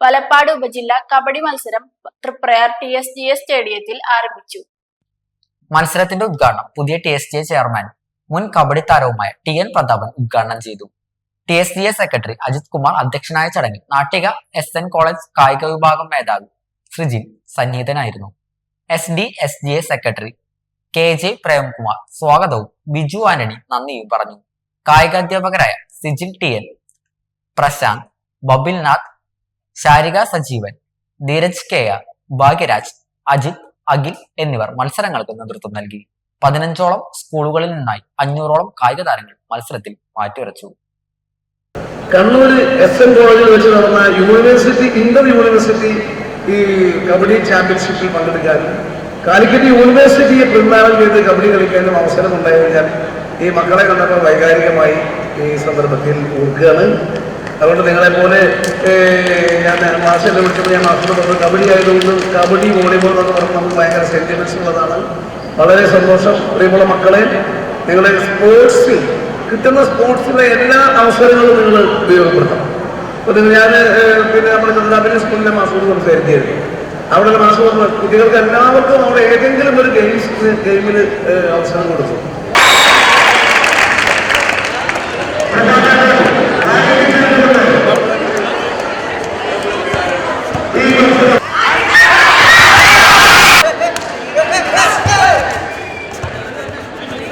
വലപ്പാട് ഉപജില്ല കബഡി മത്സരം Triprayar T S G S സ്റ്റേഡിയത്തിൽ ആരംഭിച്ചു. മത്സരത്തിന്റെ ഉദ്ഘാടനം പുതിയ ടി എസ് ജി ചെയർമാൻ മുൻ കബഡി താരവുമായ ടി എൻ പ്രതാപൻ ഉദ്ഘാടനം ചെയ്തു. T S G A secretary Ajith Kumar അധ്യക്ഷനായ ചടങ്ങിൽ നാട്ടിക എസ് എൻ കോളേജ് കായിക വിഭാഗം മേധാവി Sreejin സന്നിഹിതനായിരുന്നു. S D S G A secretary K J Premkumar സ്വാഗതവും ബിജു ആന്റണി നന്ദിയും പറഞ്ഞു. കായികാധ്യാപകരായ Sijin T N Prasanth Babilnath Sarika Sajeevan Dheeraj K R Bhagyaraj Ajith Akhil എന്നിവർ മത്സരങ്ങൾക്ക് നേതൃത്വം നൽകി. പതിനഞ്ചോളം സ്കൂളുകളിൽ നിന്നായി അഞ്ഞൂറോളം കായിക താരങ്ങൾ മത്സരത്തിൽ മാറ്റിവരച്ചു കണ്ണൂർ എസ് എൻ കോളേജിൽ വെച്ച് നടന്ന യൂണിവേഴ്സിറ്റി ഇന്റർ യൂണിവേഴ്സിറ്റി ഈ കബഡി ചാമ്പ്യൻഷിപ്പിൽ പങ്കെടുക്കാനും കാലിക്കറ്റ് യൂണിവേഴ്സിറ്റിയെ പ്രതിനിധാനം ചെയ്ത് കബഡി കളിക്കാനും അവസരം ഉണ്ടായി കഴിഞ്ഞാൽ ഈ മക്കളെ കണ്ടപ്പോൾ വൈകാരികമായി ഈ സന്ദർഭത്തിൽ ഓർക്കുകയാണ്. അതുകൊണ്ട് നിങ്ങളെപ്പോലെ ഞാൻ മാഷെന്നെ വിളിച്ചപ്പോൾ ഞാൻ മാസ്റ്റർ പറഞ്ഞു കബഡി ആയതുകൊണ്ട് കബഡി വോളിബോൾ എന്നൊക്കെ പറഞ്ഞാൽ നമുക്ക് ഭയങ്കര സെന്റിമെൻസ് ഉള്ളതാണ്. വളരെ സന്തോഷം. പ്രിയമുള്ള മക്കളെ നിങ്ങളെ സ്പോർട്സിൽ കിട്ടുന്ന സ്പോർട്സിലെ എല്ലാ അവസരങ്ങളും നിങ്ങൾ ഉപയോഗപ്പെടുത്തണം. അപ്പോൾ നിങ്ങൾ ഞാൻ പിന്നെ നമ്മുടെ ചന്ദ്രാപിന്റെ സ്കൂളിലെ മാസോട് സംസാരിക്കുകയായിരുന്നു. അവിടെ മാസം കുട്ടികൾക്ക് എല്ലാവർക്കും അവിടെ ഏതെങ്കിലും ഒരു ഗെയിംസ് ഗെയിമിൽ അവസരം കൊടുത്തു